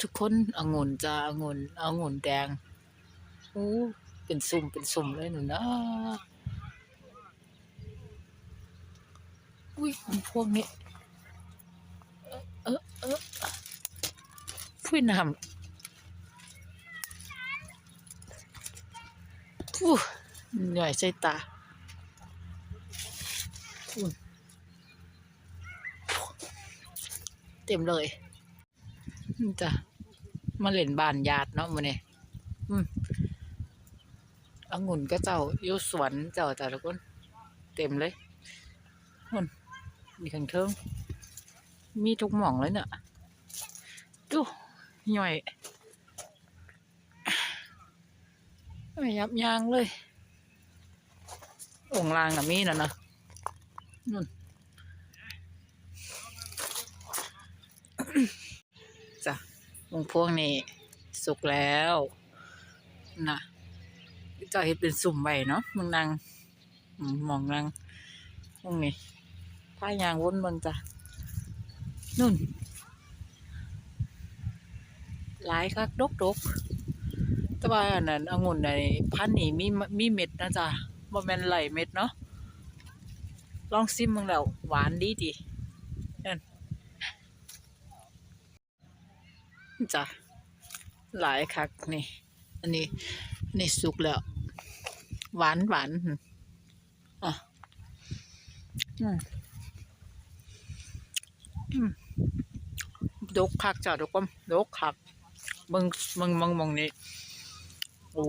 ทุกคนองุ่นจ้าองุ่นองุ่นแดงโอ้เป็นสุ่มเป็นสุ่มเลยหนูนะอุ้ยพวกนี้ เออเออเออพุ้ยน้ำฟู้เหนื่อยใจตาเต็มเลย จ้ะมาเล่นบ้านญาติเนาะมื้อนี้อืมองุ่นก็เจ้าอยู่สวนเจ้าแต่ละคน เต็มเลยหุ่นมีขังเทิง มีทุกหม่องเลยเนี่ยดูหน่อยไม่ยับยางเลยองลางน่ะมีน่ะนะนู่นจ้ะ งพวงนี่สุกแล้วนะเจะเห็ดเป็นสุ่มไว้เนาะมึงนางมองนางพวงนี้ผ้ายางวนเบิ่งจ้ะนู่นหลายคักดกดกแต่ว่าอันนั้นองุ่นในพันนี่มีมีเม็ดนะจ๊ะบ่แม่นไหลเม็ดเนาะลองซิมมึงแล้วหวานดีดีนั่น จ้ะหลายคักนี่ อันนี้นี่สุกแล้ว หวานหวานอะอืมดกคักจ้ะทุกคนดกคักมึงมึงมึงมองนี่โอ้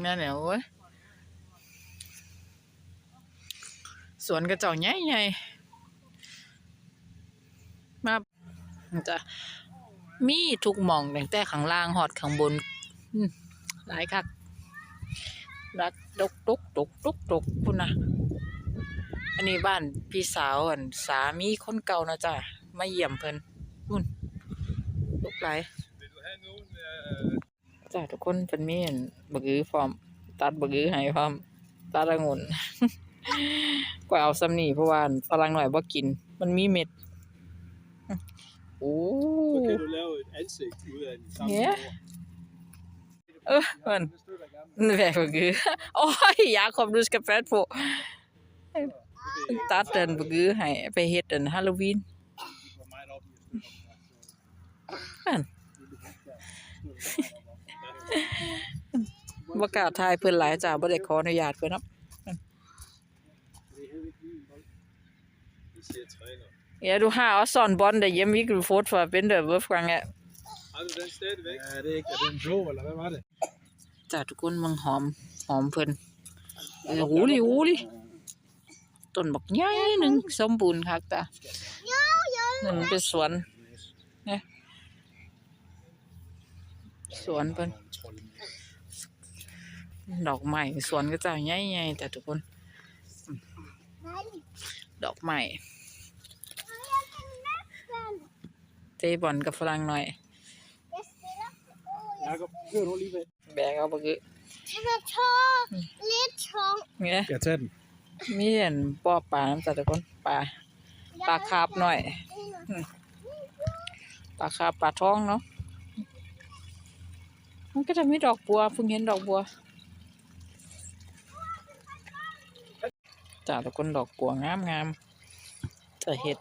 แม่เนี่ยเว้ยสวนกระเจ้าใหญ่ใหญ่มา จะมีทุกหม่องตั้งแต่ข้างล่างหอดข้างบนหลายคักรักดกดกดกดกดกพุ่นนะอันนี้บ้านพี่สาวอันสามีคนเก่านะจ๊ะมาเยี่ยมเพิ่นนู่นลูกหลายจ้ะทุกคนเพิ่นมีอันบักอือพร้อมตัดบักอือให้พร้อมตัดองุ่นก็เอาซ้ำนี่เพราะว่าฝรั่งหน่อยบ่กิน มันมีเม็ด Oh. Så kan oh. du lave et ansigt ud af den samme Ja. Åh, oh, hvad kan jeg Åh, Jakob, du skal fat på. Der er den begynde her, hvad hedder den, Halloween. Men. Hvor kan jeg på lege, så arbejder jeg kornet hjert på dem. Det er helt vildt. Det ser træner. Ja, du har også sådan en bånd derhjemme, vi kan få for at vente Wolfgang af. Har du den stadigvæk? Ja, det er ikke. Er det en blå, eller hvad var det? จ้าทุกคนมึงหอมหอมเพิ่นเออหูลิหูลิต้นบักใหญ่หนึงสมบูรณ์คักจ้ะนั่นเป็นสวนนะสวนเพิ่นดอกไม้สวนก็จะใหญ่ๆแต่ทุกคนอืมดอกไม้ เตะบอลกับฝรั่งหน่อย Jakob, kør du lige med. แบกเอาบักอึ Han er tung. Lidt tung. เนี่ย Skal jeg tage den? มีเห็นปอปลาน้ำแต่ทุกคนปลาปลาคาร์ฟหน่อย ปลาคาร์ฟปลาท้องเนาะมันก็จะมีดอกบัวเพิ่งเห็นดอกบัวจ้าทุกคนดอกบัวงามงามๆจะเห็ด